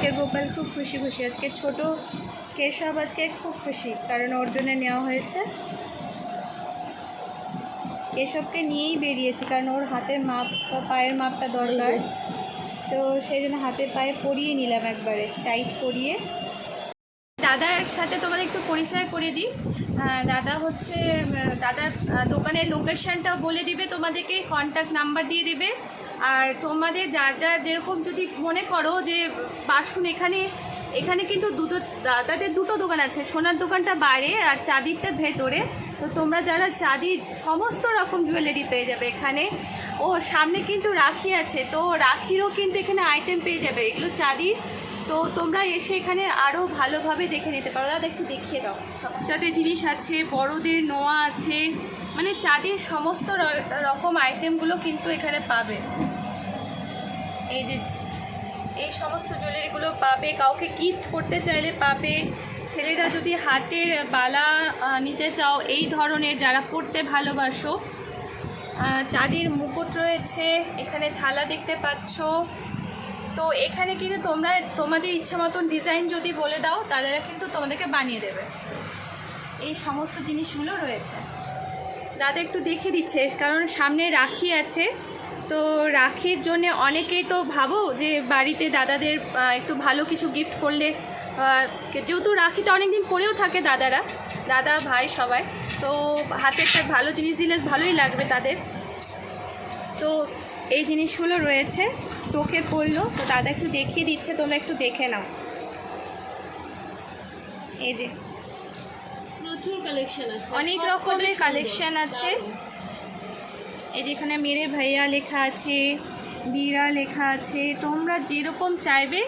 আজকে গোপাল খুব খুশি খুশি। আজকে ছোট কেশব আজকে খুব খুশি, কারণ ওর জন্য নেওয়া হয়েছে। কেশবকে নিয়েই বেরিয়েছি, কারণ ওর হাতের মাপ বা পায়ের মাপটা দরকার। তো সেই জন্য হাতে পায়ে পরিয়ে নিলাম একবারে টাইট পরিয়ে। দাদার সাথে তোমাদের একটু পরিচয় করে দিই। দাদা হচ্ছে দাদার দোকানের লোকেশনটা বলে দিবে, তোমাদেরকে কন্ট্যাক্ট নাম্বার দিয়ে দিবে। আর তোমাদের যার যার যেরকম যদি মনে করো যে বাসুন এখানে এখানে কিন্তু দুটো, তাদের দুটো দোকান আছে, সোনার দোকানটা বাইরে আর চাঁদিরটা ভেতরে। তো তোমরা যারা চাঁদির সমস্ত রকম জুয়েলারি পেয়ে যাবে এখানে। ও, সামনে কিন্তু রাখি আছে, তো রাখিরও কিন্তু এখানে আইটেম পেয়ে যাবে। এগুলো চাঁদির। তো তোমরা এসে এখানে আরও ভালোভাবে দেখে নিতে পারো। দাদা, একটু দেখিয়ে দাও। বাচ্চাদের জিনিস আছে, বড়দের নোয়া আছে মানে চাঁদের সমস্ত রকম আইটেমগুলো কিন্তু এখানে পাবে। এই যে, এই সমস্ত জুয়েলারিগুলো পাবে, কাউকে গিফট করতে চাইলে পাবে। ছেলেরা যদি হাতের বালা নিতে চাও, এই ধরনের যারা পড়তে ভালোবাসো চাঁদির মুকুট রয়েছে, এখানে থালা দেখতে পাচ্ছো। তো এখানে কিন্তু তোমরা, তোমাদের ইচ্ছা মতন ডিজাইন যদি বলে দাও, তাদেরা কিন্তু তোমাদেরকে বানিয়ে দেবে। এই সমস্ত জিনিসগুলো রয়েছে। দাদা একটু দেখে দিচ্ছে, কারণ সামনে রাখি আছে। তো রাখির জন্য অনেকেই তো ভাবো যে বাড়িতে দাদাদের একটু ভালো কিছু গিফট করলে যেহেতু রাখিটা অনেকদিন পরেও থাকে দাদারা দাদা ভাই সবাই তো হাতে একটা ভালো জিনিস দিলে ভালোই লাগবে তাদের। তো এই জিনিসগুলো রয়েছে চোখে পড়ল তো দাদা একটু দেখিয়ে দিচ্ছে তোমরা একটু দেখে নাও। এই যে। প্রচুর কালেকশন আছে। অনেক রকমের কালেকশন আছে। এই যেখানে মেরে ভাইয়া লেখা আছে বীরা লেখা আছে, তোমরা যেরকম চাইবে।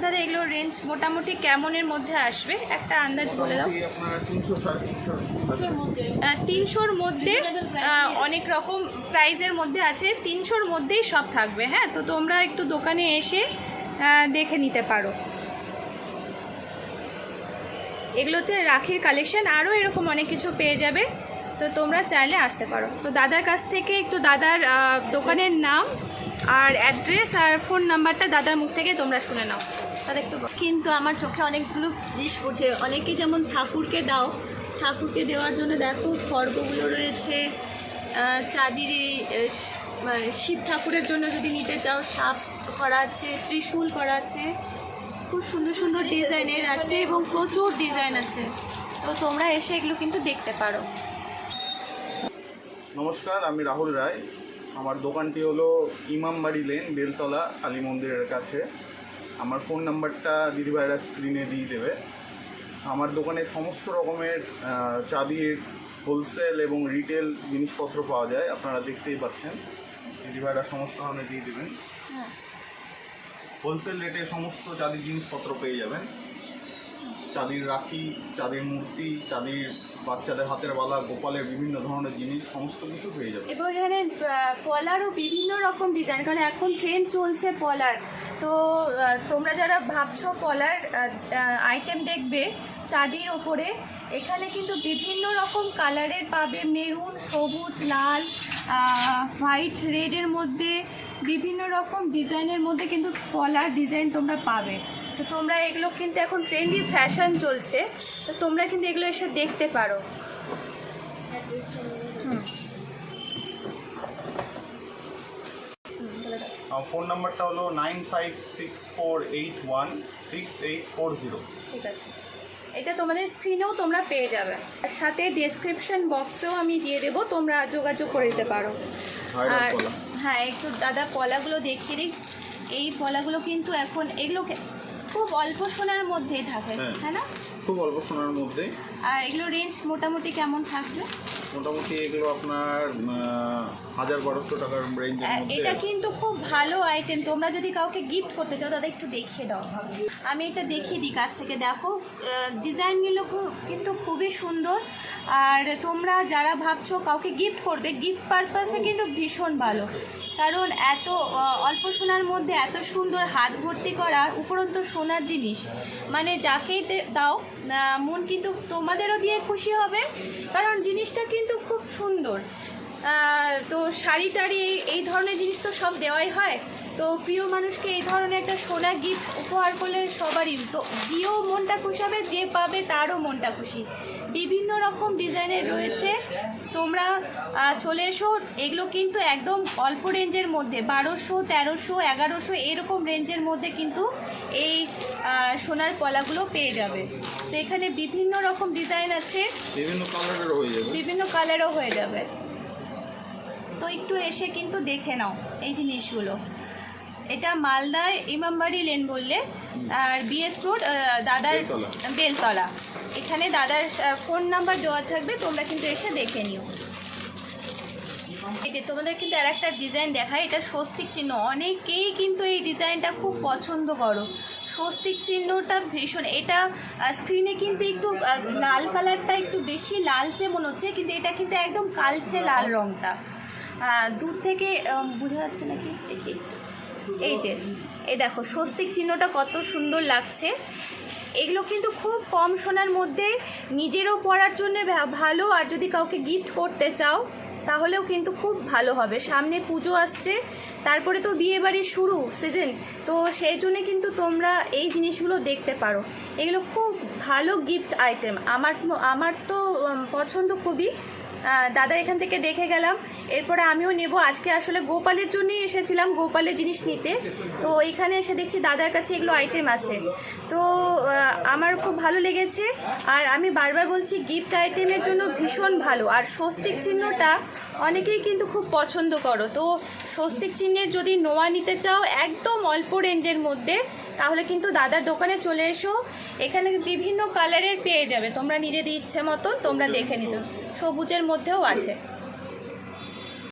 দাদা, এগুলো রেঞ্জ মোটামুটি কেমনের মধ্যে আসবে? একটা আন্দাজ বলে দাও। তিনশোর মধ্যে। অনেক রকম প্রাইজের মধ্যে আছে, তিনশোর মধ্যেই সব থাকবে হ্যাঁ? তো তোমরা একটু দোকানে এসে দেখে নিতে পারো। এগুলো হচ্ছে রাখির কালেকশন আরও এরকম অনেক কিছু পেয়ে যাবে। তো তোমরা চাইলে আসতে পারো। তো দাদার কাছ থেকে একটু দাদার দোকানের নাম আর অ্যাড্রেস আর ফোন নাম্বারটা দাদার মুখ থেকে তোমরা শুনে নাও। দাদা একটু কিন্তু আমার চোখে অনেকগুলো জিনিস পড়ছে। অনেকে যেমন ঠাকুরকে দাও, ঠাকুরকে দেওয়ার জন্য দেখো খর্গগুলো রয়েছে। চাঁদির এই শিব ঠাকুরের জন্য যদি নিতে চাও, সাপ করা আছে, ত্রিশূল করা আছে। খুব সুন্দর সুন্দর ডিজাইনের আছে এবং প্রচুর ডিজাইন আছে। তো তোমরা এসে এগুলো কিন্তু দেখতে পারো। নমস্কার আমি রাহুল রায়। আমার দোকানটি হলো ইমামবাড়ি লেন বেলতলা কালী মন্দিরের কাছে। আমার ফোন নাম্বারটা দিদিভাইরা স্ক্রিনে দিয়ে দেবে। আমার দোকানে সমস্ত রকমের চাঁদির হোলসেল এবং রিটেল জিনিসপত্র পাওয়া যায় আপনারা দেখতেই পাচ্ছেন। দিদিভাইরা সমস্ত ধরনের দিয়ে দেবেন। হ্যাঁ। হোলসেল রেটে সমস্ত চাঁদির জিনিসপত্র পেয়ে যাবেন। চাঁদির রাখি, চাঁদির মূর্তি, চাঁদির বাচ্চাদের হাতের বালা, গোপালের বিভিন্ন ধরনের জিনিস, সমস্ত কিছু পেয়ে যাবেন এবং এখানে পলারও বিভিন্ন রকম ডিজাইন কারণ এখন ট্রেন চলছে পলার। তো তোমরা যারা ভাবছ পলার আইটেম দেখবে চাঁদির ওপরে, এখানে কিন্তু বিভিন্ন রকম কালারের পাবে। মেরুন, সবুজ, লাল হোয়াইট রেডের মধ্যে, বিভিন্ন রকম ডিজাইনের মধ্যে কিন্তু পলার ডিজাইন তোমরা পাবে। তো তোমরা এগুলো কিন্তু এখন ট্রেন্ডি ফ্যাশন চলছে তো তোমরা কিন্তু এগুলো এসে দেখতে পারো। হুম। ফোন নাম্বারটা হলো nine five six four eight one six eight four zero ঠিক আছে। এটা তোমাদের স্ক্রিনেও তোমরা পেয়ে যাবে। আর সাথে ডেসক্রিপশন বক্সেও আমি দিয়ে দেবো তোমরা যোগাযোগ করে দিতে পারো। আর হ্যাঁ একটু দাদা কলাগুলো দেখিয়ে দিই। এই কলাগুলো কিন্তু এখন এগুলো খুব অল্প সোনার মধ্যেই থাকে হ্যাঁ। তাই না খুব অল্প সোনার মধ্যে আর এগুলো রেঞ্জ মোটামুটি কেমন থাকবে মোটামুটি এগুলো আপনার হাজার বারোশো টাকার মধ্যে। এটা কিন্তু খুব ভালো আইটেম তোমরা যদি কাউকে গিফট করতে চাও দাদা একটু দেখিয়ে দাও। আমি এটা দেখিয়ে দিই কাছ থেকে। দেখো ডিজাইনগুলো কিন্তু খুবই সুন্দর। আর তোমরা যারা ভাবছ কাউকে গিফট করবে গিফট পারপাসে কিন্তু ভীষণ ভালো। কারণ এত অল্প সোনার মধ্যে এত সুন্দর হাত ভর্তি করা উপরন্ত সোনার জিনিস। মানে যাকেই দাও মন কিন্তু তোমাদেরও দিয়ে খুশি হবে। কারণ জিনিসটা কিন্তু খুব সুন্দর। তো শাড়ি টাড়ি এই ধরনের জিনিস তো সব দেওয়াই হয়। তো প্রিয় মানুষকে এই ধরনের একটা সোনা গিফট উপহার করলে সবারই, তো দিয়েও মনটা খুশি হবে, যে পাবে তারও মনটা খুশি। বিভিন্ন রকম ডিজাইনের রয়েছে। তোমরা চলে এসো। এগুলো কিন্তু একদম অল্প রেঞ্জের মধ্যে বারোশো তেরোশো এগারোশো এরকম রেঞ্জের মধ্যে কিন্তু এই সোনার কলাগুলো পেয়ে যাবে। তো এখানে বিভিন্ন রকম ডিজাইন আছে। বিভিন্ন কালারেরও হয়ে যাবে। বিভিন্ন কালারও হয়ে যাবে। তো একটু এসে কিন্তু দেখে নাও এই জিনিসগুলো। এটা মালদায় ইমামবাড়ি লেন বললে আর বিএস রোড দাদার বেলতলা। এখানে দাদার ফোন নাম্বার দেওয়া থাকবে তোমরা কিন্তু এসে দেখে নিও। এই যে তোমাদের কিন্তু আর একটা ডিজাইন দেখায় এটা স্বস্তিক চিহ্ন। অনেকেই কিন্তু এই ডিজাইনটা খুব পছন্দ করো। স্বস্তিক চিহ্নটা ভীষণ। এটা স্ক্রিনে কিন্তু একটু লাল কালারটা একটু বেশি লালচে মনে হচ্ছে কিন্তু এটা কিন্তু একদম কালচে লাল রঙটা দূর থেকে বোঝা যাচ্ছে নাকি? দেখি একটু। এই যে, এই দেখো, স্বস্তিক চিহ্নটা কত সুন্দর লাগছে। এগুলো কিন্তু খুব কম সোনার মধ্যে নিজেরও পরার জন্য ভালো, আর যদি কাউকে গিফট করতে চাও, তাহলেও কিন্তু খুব ভালো হবে। সামনে পুজো আসছে, তারপরে তো বিয়ে বাড়ির শুরু সিজন তো সেই জন্য কিন্তু তোমরা এই জিনিসগুলো দেখতে পারো। এগুলো খুব ভালো গিফট আইটেম আমার আমার তো পছন্দ খুবই। দাদা এখান থেকে দেখে গেলাম। এরপরে আমিও নেব। আজকে আসলে গোপালের জন্যই এসেছিলাম গোপালের জিনিস নিতে। তো এখানে এসে দেখছি দাদার কাছে এগুলো আইটেম আছে। তো আমার খুব ভালো লেগেছে। আর আমি বারবার বলছি গিফট আইটেমের জন্য ভীষণ ভালো। আর স্বস্তিক চিহ্নটা অনেকেই কিন্তু খুব পছন্দ করো। তো স্বস্তিক চিহ্নের যদি নোয়া নিতে চাও, একদম অল্প রেঞ্জের মধ্যে, তাহলে কিন্তু দাদার দোকানে চলে এসো। এখানে বিভিন্ন কালারের পেয়ে যাবে। তোমরা নিজেদের ইচ্ছে মতন তোমরা দেখে নিতে। সবুজের মধ্যেও আছে।